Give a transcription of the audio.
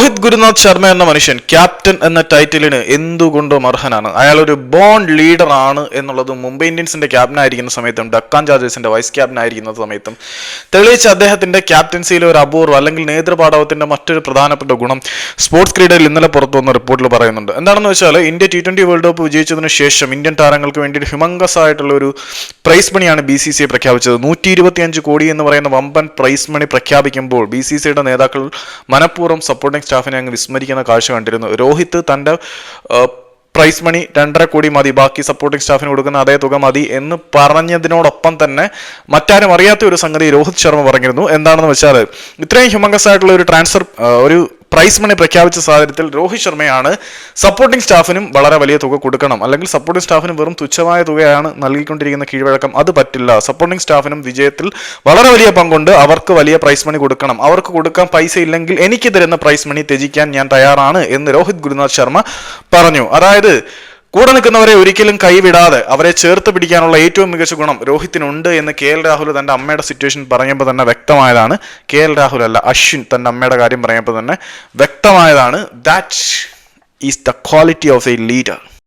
രോഹിത് ഗുരുനാഥ് ശർമ്മ എന്ന മനുഷ്യൻ ക്യാപ്റ്റൻ എന്ന ടൈറ്റിലിന് എന്തുകൊണ്ടും അർഹനാണ്? അയാൾ ഒരു ബോൺ ലീഡർ ആണ് എന്നുള്ളത് മുംബൈ ഇന്ത്യൻസിന്റെ ക്യാപ്റ്റൻ ആയിരിക്കുന്ന സമയത്തും ഡക്കാൻ ചാർജേഴ്സിന്റെ വൈസ് ക്യാപ്റ്റൻ ആയിരിക്കുന്ന സമയത്തും തെളിയിച്ച അദ്ദേഹത്തിന്റെ ക്യാപ്റ്റൻസിയിലെ ഒരു അപൂർവം അല്ലെങ്കിൽ നേതൃപാടവത്തിന്റെ മറ്റൊരു പ്രധാനപ്പെട്ട ഗുണം സ്പോർട്സ് ക്രീഡയിൽ ഇന്നലെ പുറത്തു വന്ന റിപ്പോർട്ടിൽ പറയുന്നുണ്ട്. എന്താണെന്ന് വെച്ചാൽ India T twenty world cup വിജയിച്ചതിന് ശേഷം ഇന്ത്യൻ താരങ്ങൾക്ക് വേണ്ടി ഒരു ഹ്യൂമങ്കസ് ആയിട്ടുള്ള ഒരു പ്രൈസ് മണിയാണ് ബി സി സി പ്രഖ്യാപിച്ചത്. നൂറ്റി ഇരുപത്തിയഞ്ച് കോടി എന്ന് പറയുന്ന വമ്പൻ പ്രൈസ് മണി പ്രഖ്യാപിക്കുമ്പോൾ ബി സി സിയുടെ നേതാക്കൾ മനഃപൂർവം സപ്പോർട്ടിംഗ് സ്റ്റാഫിനെ അങ്ങ് വിസ്മരിക്കുന്ന കാഴ്ച കണ്ടിരുന്നു. രോഹിത് തന്റെ പ്രൈസ് മണി രണ്ടര കോടി മതി ബാക്കി സപ്പോർട്ടിംഗ് സ്റ്റാഫിന് കൊടുക്കുന്ന അതേ തുക മതി എന്ന് പറഞ്ഞതിനോടൊപ്പം തന്നെ മറ്റാരും അറിയാത്ത ഒരു സംഗതി രോഹിത് ശർമ്മ പറഞ്ഞിരുന്നു. എന്താണെന്ന് വെച്ചാൽ ഇത്രയും ഹ്യൂമങ്കസ് ആയിട്ടുള്ള ഒരു ട്രാൻസ്ഫർ ഒരു പ്രൈസ് മണി പ്രഖ്യാപിച്ച സാഹചര്യത്തിൽ രോഹിത് ശർമ്മയാണ് സപ്പോർട്ടിംഗ് സ്റ്റാഫിനും വളരെ വലിയ തുക കൊടുക്കണം. അല്ലെങ്കിൽ സപ്പോർട്ടിംഗ് സ്റ്റാഫിന് വെറും തുച്ഛമായ തുകയാണ് നൽകിക്കൊണ്ടിരിക്കുന്ന കീഴ്വഴക്കം. അത് പറ്റില്ല. സപ്പോർട്ടിംഗ് സ്റ്റാഫിനും വിജയത്തിൽ വളരെ വലിയ പങ്കുണ്ട്. അവർക്ക് വലിയ പ്രൈസ് മണി കൊടുക്കണം. അവർക്ക് കൊടുക്കാൻ പൈസ ഇല്ലെങ്കിൽ എനിക്ക് തരുന്ന പ്രൈസ് മണി ത്യജിക്കാൻ ഞാൻ തയ്യാറാണ് എന്ന് രോഹിത് ഗുരുനാഥ് ശർമ്മ പറഞ്ഞു. അതായത് കൂടെ നിൽക്കുന്നവരെ ഒരിക്കലും കൈവിടാതെ അവരെ ചേർത്ത് പിടിക്കാനുള്ള ഏറ്റവും മികച്ച ഗുണം രോഹിത്തിനുണ്ട് എന്ന് കെ എൽ രാഹുൽ തന്റെ അമ്മയുടെ സിറ്റുവേഷൻ പറയുമ്പോൾ തന്നെ വ്യക്തമായതാണ്. കെ എൽ രാഹുൽ അല്ല അശ്വിൻ തന്റെ അമ്മയുടെ കാര്യം പറയുമ്പോൾ തന്നെ വ്യക്തമായതാണ്. That is the quality of a leader